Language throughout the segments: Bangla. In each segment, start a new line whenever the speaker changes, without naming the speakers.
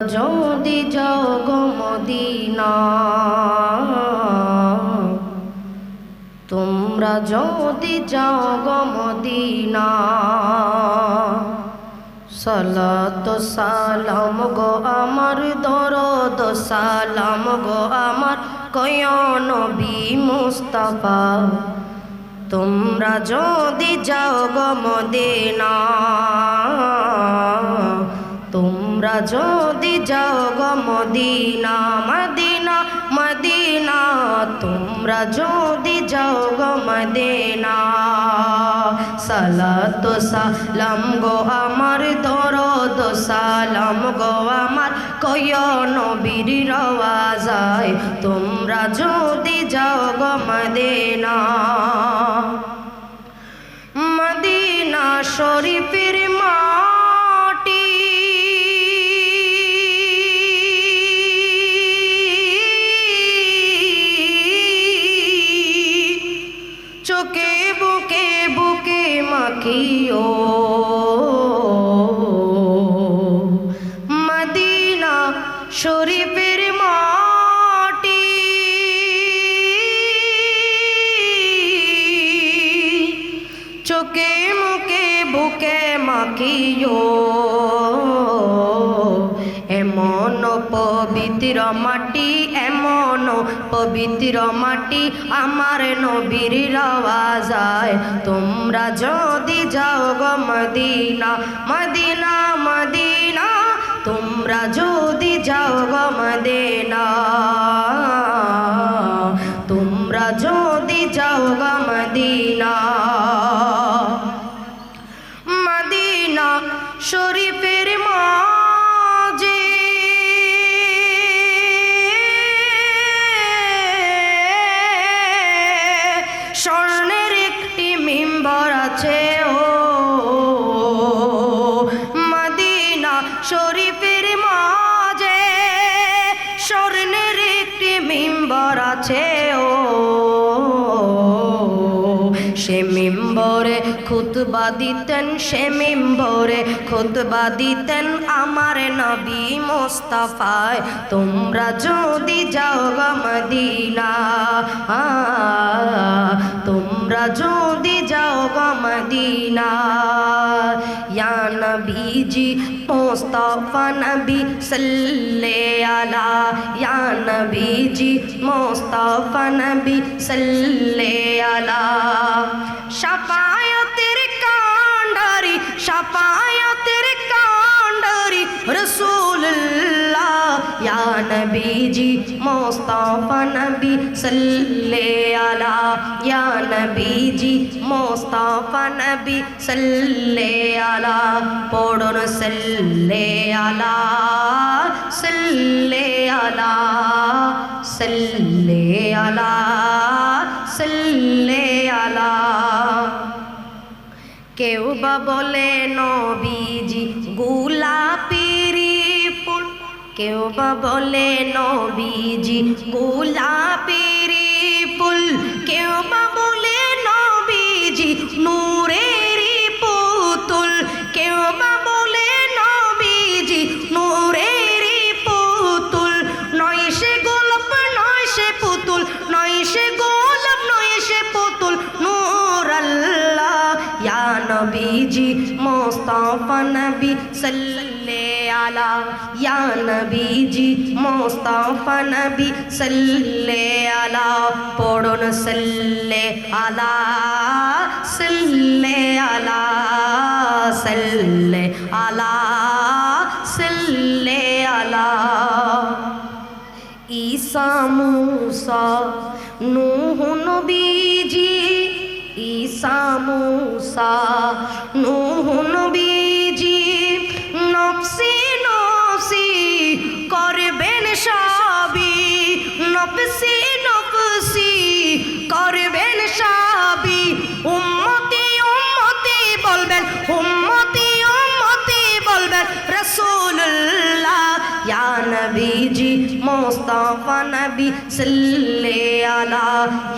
যদি জগ মদিনা তোমরা যদি জগ মদিনা সালাত সালাম গো আমার দরদ, সালাম গো আমার কয় নবী মুস্তাফা। তোমরা যদি যাও গো মদিনা তোমরা যদি যাও গো মদিনা মদিনা মদিনা, তোমরা যদি যাও গো মদিনা। সালাত সালাম গো আমার, দরদ সালাম গো আমার কয় নবীর রওয়াজায়, তোমরা যদি যাও গো মদিনা। মদিনা শরীফের মাটি চোখে মুখে, বুকে মাখিও। এমন পবিত্র মাটি, এমন পবিত্র মাটি আমার নবীর রওয়াজায় তোমরা যদি যাও গো মদিনা মদিনা মদিনা, তোমরা যদি যাও গো মদিনা। তোমরা যদি যাও গো মদিনা। শরীফের খুতবা দিতেন সে মেম্বরে খুতবা দিতেন আমার নবী মোস্তাফায়। তোমরা যদি যাও গো মদিনা আ, তোমরা যদি যাও গো মদিনা। ইয়া নবীজি মোস্তাফা নবী সাল্লে আলা ইয়া নবীজি মোস্তাফা নবী সাল্লে আলা শাফায়াতের কান্ডারি শাফায়াতের কান্ডারি রসুল্লাহ ইয়া নবীজি মোস্তাফা নবী সাল্লে আলা ইয়া নবীজি মোস্তাফা নবী সাল্লে আলা পড়ুন সাল্লে আলা সাল্লে আলা সাল্লে আলা সাল্লে আলা কেউ বা বলে নবীজি গোলাপিরি ফুল। কেউ বা বলে নবীজি গোলাপিরি ফুল। কেউ মোস্তাফা নবী সাল্লে আলা, ইয়া নবীজি মোস্তাফা নবী সাল্লে আলা, পড়ুন সাল্লে আলা সাল্লে আলা সাল্লে আলা সাল্লে আলা। ঈসা মুসা, নূহ নবীজি, ঈসা মুসা, নূহ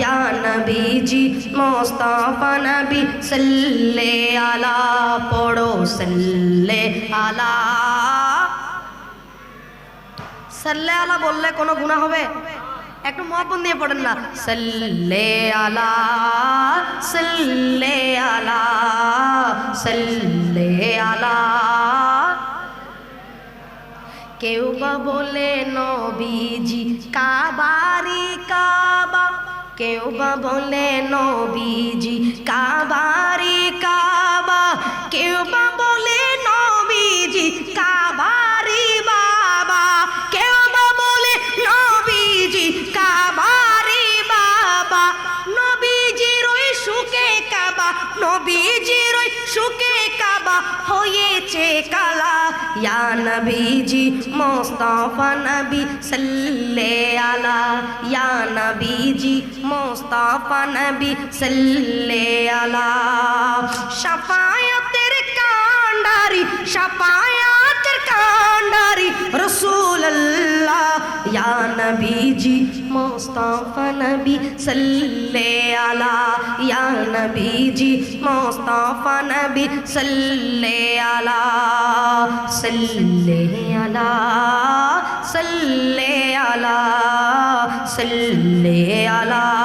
ইয়া নবীজি, মোস্তাফা নবী, সাল্লে আলা পড়ো, সাল্লে আলা। সাল্লে আলা বললে কোনো গুণা হবে? একটু মহাপন দিয়ে পড়েন না। সাল্লে আলা সাল্লে আলা সাল্লে আলা। কেউ বা বলে, নবীজি, কাবারি কাবা। কেউ বা বলে, নবীজি, কাবারি কাবা। কেউ বা বলে, নবীজি, কাবারি বাবা। কেউ বা বলে, নবীজি, কাবারি বাবা। নবীজির ওই সুখে কাবা, নবীজির ওই সুখে কাবা। হয়েছে কালা ইয়া নবীজি মোস্তফা নবী সাল্লে আলা, ইয়া নবীজি মোস্তফা নবী সাল্লে আলা। শাফায়াতের কান্ডারি শাফায়াতের কান্ডারি রাসূলুল্লাহ, ইয়া নবীজি মোস্তফা নবী সাল্লে আলা, ইয়া নবীজি মোস্তফা নবী সাল্লে আলা। সাল্লে আলা সাল্লে আলা সাল্লে আলা।